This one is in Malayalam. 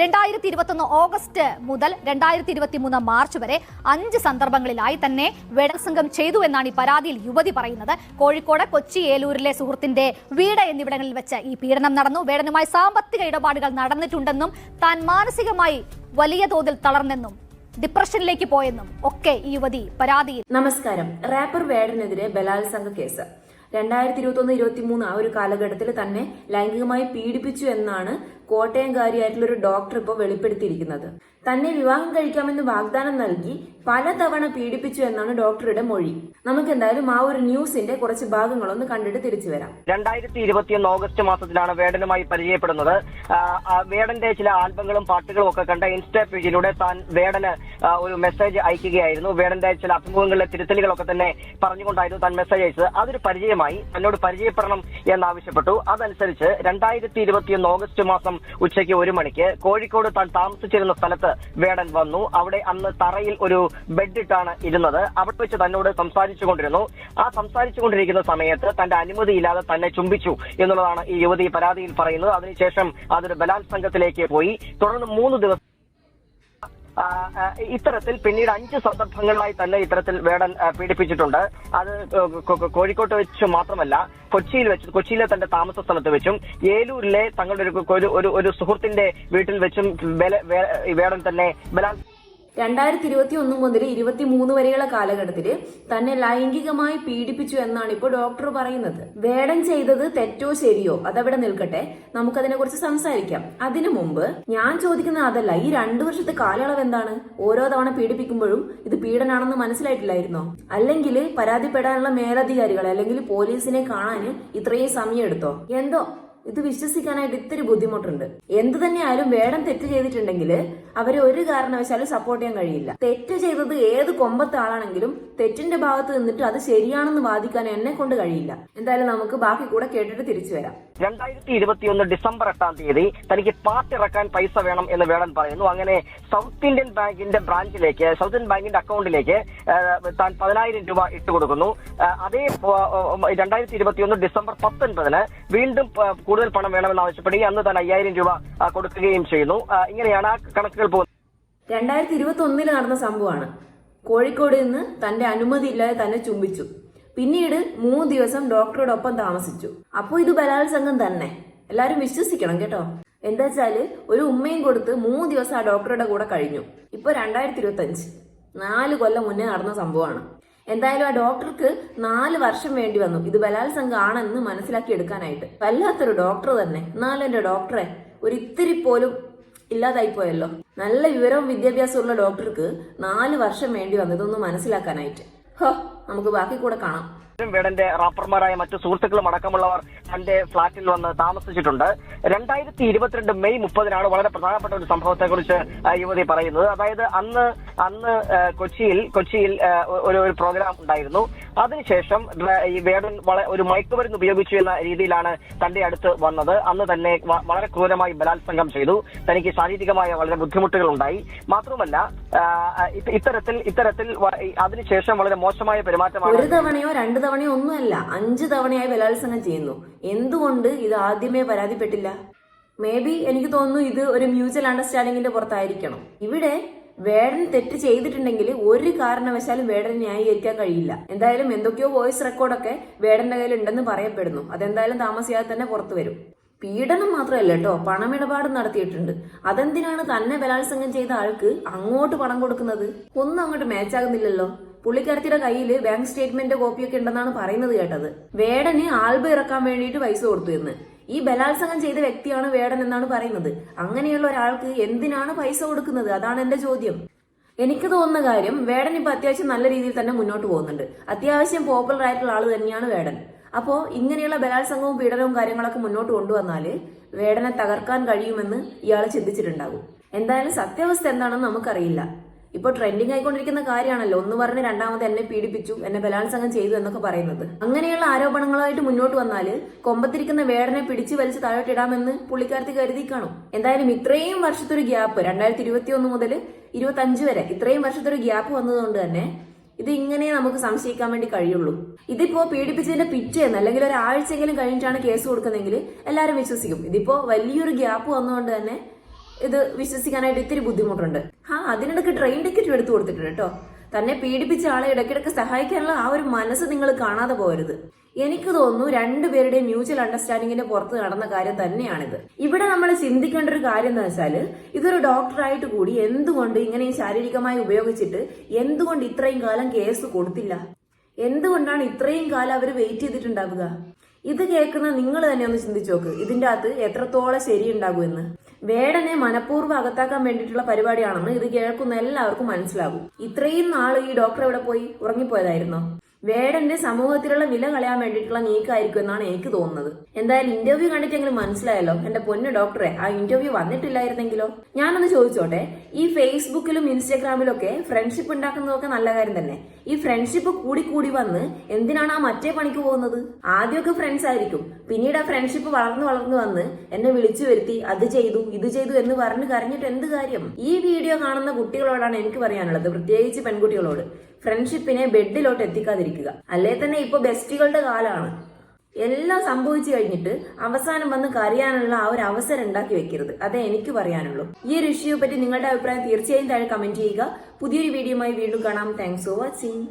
രണ്ടായിരത്തി ഇരുപത്തൊന്ന് ഓഗസ്റ്റ് മുതൽ രണ്ടായിരത്തി ഇരുപത്തി മൂന്ന് മാർച്ച് വരെ അഞ്ച് സന്ദർഭങ്ങളിലായി തന്നെ ബലാത്സംഗം ചെയ്തു എന്നാണ് ഈ പരാതിയിൽ യുവതി പറയുന്നത്. കോഴിക്കോട് കൊച്ചി ഏലൂരിലെ സുഹൃത്തിന്റെ വീട് എന്നിവിടങ്ങളിൽ വെച്ച് ഈ പീഡനം നടന്നു. വേടനുമായി സാമ്പത്തിക ഇടപാടുകൾ നടന്നിട്ടുണ്ടെന്നും താൻ മാനസികമായി വലിയ തോതിൽ തളർന്നെന്നും ഡിപ്രഷനിലേക്ക് പോയെന്നും ഒക്കെ ഈ യുവതി പരാതിയിൽ നമസ്കാരം. റാപ്പർ വേടനെതിരെ ബലാത്സംഗ കേസ്. രണ്ടായിരത്തി ഇരുപത്തി ഒന്ന് ഇരുപത്തി മൂന്ന് ആ ഒരു കാലഘട്ടത്തിൽ തന്നെ ലൈംഗികമായി പീഡിപ്പിച്ചു എന്നാണ് കോട്ടയംകാരിയായിട്ടുള്ള ഒരു ഡോക്ടർ ഇപ്പോൾ വെളിപ്പെടുത്തിയിരിക്കുന്നത്. തന്നെ വിവാഹം കഴിക്കാമെന്ന് വാഗ്ദാനം നൽകി പലതവണ പീഡിപ്പിച്ചു എന്നാണ് ഡോക്ടറുടെ മൊഴി. നമുക്ക് എന്തായാലും ആ ഒരു ന്യൂസിന്റെ കുറച്ച് ഭാഗങ്ങളൊന്ന് കണ്ടിട്ട് തിരിച്ചു വരാം. രണ്ടായിരത്തി ഇരുപത്തിയൊന്ന് ഓഗസ്റ്റ് മാസത്തിലാണ് വേടനുമായി പരിചയപ്പെടുന്നത്. വേടന്റെ ചില ആൽബങ്ങളും പാട്ടുകളും ഒക്കെ കണ്ട ഇൻസ്റ്റാ പേജിലൂടെ താൻ വേടന് ഒരു മെസ്സേജ് അയക്കുകയായിരുന്നു. വേടന്റെ ചില അഭിമുഖങ്ങളിലെ തിരുത്തലുകളൊക്കെ തന്നെ പറഞ്ഞുകൊണ്ടായിരുന്നു താൻ മെസ്സേജ് അയച്ചത്. അതൊരു പരിചയമായി തന്നോട് പരിചയപ്പെടണം എന്നാവശ്യപ്പെട്ടു. അതനുസരിച്ച് രണ്ടായിരത്തി ഇരുപത്തിയൊന്ന് ഓഗസ്റ്റ് മാസം ഉച്ചയ്ക്ക് ഒരു മണിക്ക് കോഴിക്കോട് താൻ താമസിച്ചിരുന്ന സ്ഥലത്ത് വേടൻ വന്നു. അവിടെ അന്ന് തറയിൽ ഒരു ബെഡിട്ടാണ് ഇരുന്നത്. അവിടെ വെച്ച് തന്നോട് സംസാരിച്ചുകൊണ്ടിരുന്നു. ആ സംസാരിച്ചുകൊണ്ടിരിക്കുന്ന സമയത്ത് തന്റെ അനുമതിയില്ലാതെ തന്നെ ചുംബിച്ചു എന്നുള്ളതാണ് ഈ യുവതി പരാതിയിൽ പറയുന്നത്. അതിനുശേഷം അതൊരു ബലാത്സംഗത്തിലേക്ക് പോയി. തുടർന്ന് മൂന്ന് ദിവസം ഇത്തരത്തിൽ പിന്നീട് അഞ്ച് സന്ദർഭങ്ങളിലായി തന്നെ ഇത്തരത്തിൽ വേടൻ പീഡിപ്പിച്ചിട്ടുണ്ട്. അത് കോഴിക്കോട്ട് വെച്ച് മാത്രമല്ല കൊച്ചിയിൽ വെച്ച് കൊച്ചിയിലെ തന്റെ താമസ സ്ഥലത്ത് വെച്ചും ഏലൂരിലെ തങ്ങളുടെ ഒരു ഒരു- സുഹൃത്തിന്റെ വീട്ടിൽ വെച്ചും വേടൻ തന്നെ ബലാത്സംഗം രണ്ടായിരത്തി ഇരുപത്തി ഒന്ന് മുതൽ ഇരുപത്തി മൂന്ന് വരെയുള്ള കാലഘട്ടത്തിൽ തന്നെ ലൈംഗികമായി പീഡിപ്പിച്ചു എന്നാണ് ഇപ്പോൾ ഡോക്ടർ പറയുന്നത്. വേടം ചെയ്തത് തെറ്റോ ശരിയോ അതവിടെ നിൽക്കട്ടെ. നമുക്കതിനെ കുറിച്ച് സംസാരിക്കാം. അതിനു മുമ്പ് ഞാൻ ചോദിക്കുന്നത് അതല്ല ഈ രണ്ടു വർഷത്തെ കാലയളവ് എന്താണ്? ഓരോ തവണ പീഡിപ്പിക്കുമ്പോഴും ഇത് പീഡനാണെന്ന് മനസ്സിലായിട്ടില്ലായിരുന്നോ? അല്ലെങ്കിൽ പരാതിപ്പെടാനുള്ള മേലധികാരികളെ അല്ലെങ്കിൽ പോലീസിനെ കാണാൻ ഇത്രയും സമയം എടുത്തോ എന്തോ ഇത് വിശ്വസിക്കാനായിട്ട് ഇത്തിരി ബുദ്ധിമുട്ടുണ്ട്. എന്ത് തന്നെയായാലും വേടം തെറ്റ് ചെയ്തിട്ടുണ്ടെങ്കിൽ അവരെ ഒരു കാരണവശാലും സപ്പോർട്ട് ചെയ്യാൻ കഴിയില്ല. തെറ്റ് ചെയ്തത് ഏത് കൊമ്പത്തെ ആളാണെങ്കിലും തെറ്റിന്റെ ഭാഗത്ത് നിന്നിട്ട് അത് ശരിയാണെന്ന് വാദിക്കാൻ എന്നെ കൊണ്ട് കഴിയില്ല. എന്തായാലും നമുക്ക് ബാക്കി കൂടെ കേട്ടിട്ട് തിരിച്ചു വരാം. രണ്ടായിരത്തി ഇരുപത്തിയൊന്ന് ഡിസംബർ എട്ടാം തീയതി തനിക്ക് പാർട്ടിറക്കാൻ പൈസ വേണം എന്ന് വേടൻ പറയുന്നു. അങ്ങനെ സൗത്ത് ഇന്ത്യൻ ബാങ്കിന്റെ ബ്രാഞ്ചിലേക്ക് സൗത്ത് ഇന്ത്യൻ ബാങ്കിന്റെ അക്കൗണ്ടിലേക്ക് താൻ പതിനായിരം രൂപ ഇട്ട് കൊടുക്കുന്നു ആ, അതേ രണ്ടായിരത്തി ഇരുപത്തിയൊന്ന് ഡിസംബർ പത്തൊൻപതിന് വീണ്ടും കൂടുതൽ പണം വേണമെന്ന് ആവശ്യപ്പെടുകയും അന്ന് തന്നെ അയ്യായിരം രൂപ കൊടുക്കുകയും ചെയ്യുന്നു. ഇങ്ങനെയാണ് ആ കണക്കുകൾ പോകുന്നത്. രണ്ടായിരത്തി ഇരുപത്തി ഒന്നിൽ നടന്ന സംഭവമാണ്. കോഴിക്കോട് നിന്ന് തന്റെ അനുമതി ഇല്ലാതെ തന്നെ ചുംബിച്ചു. പിന്നീട് മൂന്ന് ദിവസം ഡോക്ടറോടൊപ്പം താമസിച്ചു. അപ്പോൾ ഇത് ബലാത്സംഗം തന്നെ. എല്ലാരും വിശ്വസിക്കണം കേട്ടോ. എന്താ വെച്ചാൽ ഒരു ഉമ്മയും കൊടുത്ത് മൂന്ന് ദിവസം ആ ഡോക്ടറുടെ കൂടെ കഴിഞ്ഞു. ഇപ്പൊ രണ്ടായിരത്തി ഇരുപത്തി അഞ്ച് നാല് കൊല്ലം മുന്നേ നടന്ന സംഭവമാണ്. എന്തായാലും ആ ഡോക്ടർക്ക് നാല് വർഷം വേണ്ടി വന്നു. ഇത് ബലാത്സംഗം ആണെന്ന് മനസ്സിലാക്കി എടുക്കാനായിട്ട്. വല്ലാത്തൊരു ഡോക്ടർ തന്നെ. എന്നാലും എന്റെ ഡോക്ടറെ ഒരിത്തിരി പോലും ഇല്ലാതായി പോയല്ലോ. നല്ല വിവരവും വിദ്യാഭ്യാസമുള്ള ഡോക്ടർക്ക് നാല് വർഷം വേണ്ടി വന്നു. ഇതൊന്ന് മനസ്സിലാക്കാനായിട്ട്. ഹോ നമുക്ക് ബാക്കി കൂടെ കാണാം. വേടന്റെ റാപ്പർമാരായ മറ്റു സുഹൃത്തുക്കളും അടക്കമുള്ളവർ തന്റെ ഫ്ളാറ്റിൽ വന്ന് താമസിച്ചിട്ടുണ്ട്. രണ്ടായിരത്തി ഇരുപത്തിരണ്ട് മെയ് മുപ്പതിനാണ് വളരെ പ്രധാനപ്പെട്ട ഒരു സംഭവത്തെക്കുറിച്ച് യുവതി പറയുന്നത്. അതായത് അന്ന് അന്ന് കൊച്ചിയിൽ കൊച്ചിയിൽ ഒരു ഒരു പ്രോഗ്രാം ഉണ്ടായിരുന്നു. അതിനുശേഷം ഈ വേടൻ ഒരു മയക്കുമരുന്ന് ഉപയോഗിച്ചു എന്ന രീതിയിലാണ് തന്റെ അടുത്ത് വന്നത്. അന്ന് തന്നെ വളരെ ക്രൂരമായി ബലാത്സംഗം ചെയ്തു. തനിക്ക് ശാരീരികമായ വളരെ ബുദ്ധിമുട്ടുകൾ ഉണ്ടായി മാത്രമല്ല ഇത്തരത്തിൽ ഇത്തരത്തിൽ അതിനുശേഷം വളരെ മോശമായ പെരുമാറ്റമാണ് ഒരു തവണയോ രണ്ട് തവണയോ ഒന്നുമല്ല അഞ്ച് തവണയായി ബലാത്സംഗം ചെയ്യുന്നു. എന്തുകൊണ്ട് ഇത് ആദ്യമേ പരാതിപ്പെട്ടില്ല? മേ ബി എനിക്ക് തോന്നുന്നു ഇത് ഒരു മ്യൂച്വൽ അണ്ടർസ്റ്റാൻഡിങ്ങിന്റെ പുറത്തായിരിക്കണം. ഇവിടെ വേടൻ തെറ്റ് ചെയ്തിട്ടുണ്ടെങ്കിൽ ഒരു കാരണവശാലും വേടനെ ന്യായീകരിക്കാൻ കഴിയില്ല. എന്തായാലും എന്തൊക്കെയോ വോയിസ് റെക്കോർഡൊക്കെ വേടന്റെ കയ്യിൽ ഉണ്ടെന്ന് പറയപ്പെടുന്നു. അതെന്തായാലും താമസിയാതെ തന്നെ പുറത്തു വരും പീഡനം മാത്രമല്ല കേട്ടോ പണമിടപാട് നടത്തിയിട്ടുണ്ട്. അതെന്തിനാണ് തന്നെ ബലാത്സംഗം ചെയ്ത ആൾക്ക് അങ്ങോട്ട് പണം കൊടുക്കുന്നത്? ഒന്നും അങ്ങോട്ട് മാച്ചാകുന്നില്ലല്ലോ പുള്ളിക്കാരത്തിയുടെ കയ്യിൽ ബാങ്ക് സ്റ്റേറ്റ്മെന്റ് കോപ്പിയൊക്കെ ഉണ്ടെന്നാണ് പറയുന്നത് കേട്ടത്. വേടന് ആൽബം ഇറക്കാൻ വേണ്ടിയിട്ട് പൈസ കൊടുത്തു എന്ന്. ഈ ബലാത്സംഗം ചെയ്ത വ്യക്തിയാണ് വേടൻ എന്നാണ് പറയുന്നത്. അങ്ങനെയുള്ള ഒരാൾക്ക് എന്തിനാണ് പൈസ കൊടുക്കുന്നത്? അതാണ് എന്റെ ചോദ്യം. എനിക്ക് തോന്നുന്ന കാര്യം വേടൻ ഇപ്പൊ അത്യാവശ്യം നല്ല രീതിയിൽ തന്നെ മുന്നോട്ട് പോകുന്നുണ്ട്. അത്യാവശ്യം പോപ്പുലർ ആയിട്ടുള്ള ആൾ തന്നെയാണ് വേടൻ. അപ്പോ ഇങ്ങനെയുള്ള ബലാത്സംഗവും പീഡനവും കാര്യങ്ങളൊക്കെ മുന്നോട്ട് കൊണ്ടുവന്നാൽ വേടനെ തകർക്കാൻ കഴിയുമെന്ന് ഇയാൾ ചിന്തിച്ചിട്ടുണ്ടാകും. എന്തായാലും സത്യാവസ്ഥ എന്താണെന്ന് നമുക്കറിയില്ല. ഇപ്പോൾ ട്രെൻഡിങ് ആയിക്കൊണ്ടിരിക്കുന്ന കാര്യമാണല്ലോ. ഒന്ന് പറഞ്ഞ് രണ്ടാമത് എന്നെ പീഡിപ്പിച്ചു എന്നെ ബലാത്സംഗം ചെയ്തു എന്നൊക്കെ പറയുന്നത്. അങ്ങനെയുള്ള ആരോപണങ്ങളായിട്ട് മുന്നോട്ട് വന്നാൽ കൊമ്പത്തിരിക്കുന്ന വേടനെ പിടിച്ചു വലിച്ച് താഴോട്ടിടാമെന്ന് പുള്ളിക്കാരത്തി കരുതി കാണും. എന്തായാലും ഇത്രയും വർഷത്തൊരു ഗ്യാപ്പ് രണ്ടായിരത്തി ഇരുപത്തി ഒന്ന് മുതൽ ഇരുപത്തി അഞ്ച് വരെ ഇത്രയും വർഷത്തൊരു ഗ്യാപ്പ് വന്നതുകൊണ്ട് തന്നെ ഇത് ഇങ്ങനെ നമുക്ക് സംശയിക്കാൻ വേണ്ടി കഴിയുള്ളൂ. ഇതിപ്പോ പീഡിപ്പിച്ചതിന്റെ പിറ്റേന്ന് അല്ലെങ്കിൽ ഒരാഴ്ചയെങ്കിലും കഴിഞ്ഞിട്ടാണ് കേസ് കൊടുക്കുന്നതെങ്കിൽ എല്ലാവരും വിശ്വസിക്കും. ഇതിപ്പോ വലിയൊരു ഗ്യാപ്പ് വന്നുകൊണ്ട് തന്നെ ഇത് വിശ്വസിക്കാനായിട്ട് ഇത്തിരി ബുദ്ധിമുട്ടുണ്ട്. ആ അതിനിടയ്ക്ക് ട്രെയിൻ ടിക്കറ്റ് എടുത്തു കൊടുത്തിട്ടുണ്ട് കേട്ടോ. തന്നെ പീഡിപ്പിച്ച ആളെ ഇടയ്ക്കിടയ്ക്ക് സഹായിക്കാനുള്ള ആ ഒരു മനസ്സ് നിങ്ങൾ കാണാതെ പോരുത് എനിക്ക് തോന്നുന്നു രണ്ടുപേരുടെയും മ്യൂച്വൽ അണ്ടർസ്റ്റാൻഡിങ്ങിന്റെ പുറത്ത് നടന്ന കാര്യം തന്നെയാണിത്. ഇവിടെ നമ്മൾ ചിന്തിക്കേണ്ട ഒരു കാര്യം എന്ന് വെച്ചാൽ ഇതൊരു ഡോക്ടറായിട്ട് കൂടി എന്തുകൊണ്ട് ഇങ്ങനെ ശാരീരികമായി ഉപയോഗിച്ചിട്ട് എന്തുകൊണ്ട് ഇത്രയും കാലം കേസ് കൊടുത്തില്ല? എന്തുകൊണ്ടാണ് ഇത്രയും കാലം അവർ വെയിറ്റ് ചെയ്തിട്ടുണ്ടാവുക? ഇത് കേൾക്കുന്ന നിങ്ങൾ തന്നെ ഒന്ന് ചിന്തിച്ചു നോക്ക്. ഇതിന്റെ അകത്ത് എത്രത്തോളം ശരിയുണ്ടാകുമെന്ന് വേടനെ മനഃപൂർവം അകത്താക്കാൻ വേണ്ടിയിട്ടുള്ള പരിപാടിയാണെന്ന് ഇത് കേൾക്കുന്ന എല്ലാവർക്കും മനസ്സിലാകും. ഇത്രയും നാൾ ഈ ഡോക്ടർ എവിടെ പോയി? ഉറങ്ങിപ്പോയതായിരുന്നോ? വേടന്റെ സമൂഹത്തിലുള്ള വില കളയാൻ വേണ്ടിയിട്ടുള്ള നീക്കമായിരിക്കും എന്നാണ് എനിക്ക് തോന്നുന്നത്. എന്തായാലും ഇന്റർവ്യൂ കണ്ടിട്ടെങ്കിലും മനസ്സിലായല്ലോ? എന്റെ പൊന്നു ഡോക്ടറെ ആ ഇന്റർവ്യൂ വന്നിട്ടില്ലായിരുന്നെങ്കിലോ? ഞാനൊന്ന് ചോദിച്ചോട്ടെ ഈ ഫേസ്ബുക്കിലും ഇൻസ്റ്റാഗ്രാമിലും ഒക്കെ ഫ്രണ്ട്ഷിപ്പ് ഉണ്ടാക്കുന്നതൊക്കെ നല്ല കാര്യം തന്നെ. ഈ ഫ്രണ്ട്ഷിപ്പ് കൂടി കൂടി വന്ന് എന്തിനാണ് ആ മറ്റേ പണിക്ക് പോകുന്നത്? ആദ്യമൊക്കെ ഫ്രണ്ട്സ് ആയിരിക്കും. പിന്നീട് ആ ഫ്രണ്ട്ഷിപ്പ് വളർന്നു വളർന്നു വന്ന് എന്നെ വിളിച്ചു വരുത്തി അത് ചെയ്തു ഇത് ചെയ്തു എന്ന് പറഞ്ഞ് കരഞ്ഞിട്ട് എന്ത് കാര്യം? ഈ വീഡിയോ കാണുന്ന കുട്ടികളോടാണ് എനിക്ക് പറയാനുള്ളത് പ്രത്യേകിച്ച് പെൺകുട്ടികളോട്. ഫ്രണ്ട്ഷിപ്പിനെ ബെഡിലോട്ട് എത്തിക്കാതിരിക്കുക. അല്ലേ തന്നെ ഇപ്പൊ ബെസ്റ്റുകളുടെ കാലമാണ് എല്ലാം സംഭവിച്ചു കഴിഞ്ഞിട്ട് അവസാനം വന്ന് കരയാനുള്ള ആ ഒരു അവസരം ഉണ്ടാക്കി വെക്കരുത്. അതേ എനിക്ക് പറയാനുള്ളൂ. ഈ ഒരു ഇഷ്യൂ പറ്റി നിങ്ങളുടെ അഭിപ്രായം തീർച്ചയായും താഴെ കമന്റ് ചെയ്യുക. പുതിയൊരു വീഡിയോയുമായി വീണ്ടും കാണാം. Thanks for watching